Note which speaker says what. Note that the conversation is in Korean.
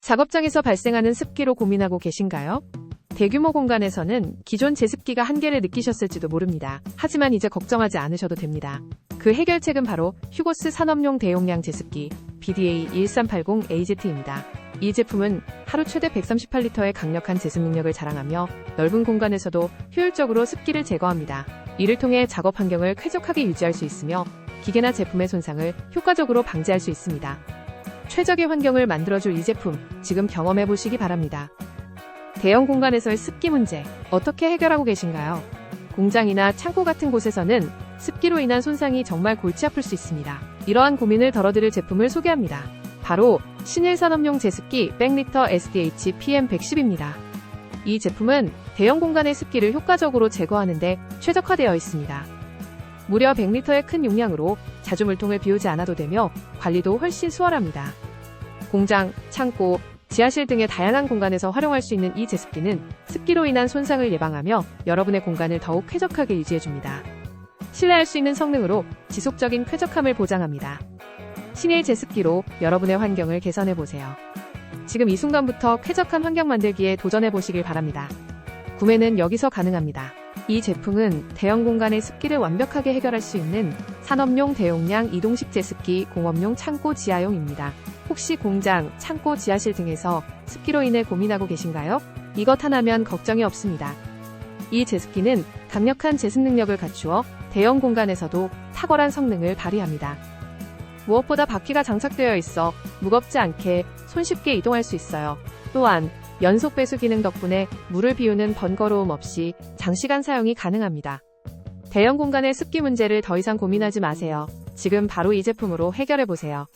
Speaker 1: 작업장에서 발생하는 습기로 고민하고 계신가요? 대규모 공간에서는 기존 제습기가 한계를 느끼셨을지도 모릅니다. 하지만 이제 걱정하지 않으셔도 됩니다. 그 해결책은 바로 휴고스 산업용 대용량 제습기 BDA1380AZ입니다. 이 제품은 하루 최대 138리터의 강력한 제습 능력을 자랑하며 넓은 공간에서도 효율적으로 습기를 제거합니다. 이를 통해 작업 환경을 쾌적하게 유지할 수 있으며 기계나 제품의 손상을 효과적으로 방지할 수 있습니다. 최적의 환경을 만들어줄 이 제품 지금 경험해 보시기 바랍니다. 대형 공간에서의 습기 문제 어떻게 해결하고 계신가요? 공장이나 창고 같은 곳에서는 습기로 인한 손상이 정말 골치 아플 수 있습니다. 이러한 고민을 덜어드릴 제품을 소개합니다. 바로 신일 산업용 제습기 100리터 SDH PM110입니다. 이 제품은 대형 공간의 습기를 효과적으로 제거하는데 최적화되어 있습니다. 무려 100리터의 큰 용량으로 자주 물통을 비우지 않아도 되며 관리도 훨씬 수월합니다. 공장, 창고, 지하실 등의 다양한 공간에서 활용할 수 있는 이 제습기는 습기로 인한 손상을 예방하며 여러분의 공간을 더욱 쾌적하게 유지해줍니다. 신뢰할 수 있는 성능으로 지속적인 쾌적함을 보장합니다. 신일 제습기로 여러분의 환경을 개선해보세요. 지금 이 순간부터 쾌적한 환경 만들기에 도전해보시길 바랍니다. 구매는 여기서 가능합니다. 이 제품은 대형 공간의 습기를 완벽하게 해결할 수 있는 산업용 대용량 이동식 제습기 공업용 창고 지하용입니다. 혹시 공장, 창고, 지하실 등에서 습기로 인해 고민하고 계신가요? 이것 하나면 걱정이 없습니다. 이 제습기는 강력한 제습 능력을 갖추어 대형 공간에서도 탁월한 성능을 발휘합니다. 무엇보다 바퀴가 장착되어 있어 무겁지 않게 손쉽게 이동할 수 있어요. 또한 연속 배수 기능 덕분에 물을 비우는 번거로움 없이 장시간 사용이 가능합니다. 대형 공간의 습기 문제를 더 이상 고민하지 마세요. 지금 바로 이 제품으로 해결해 보세요.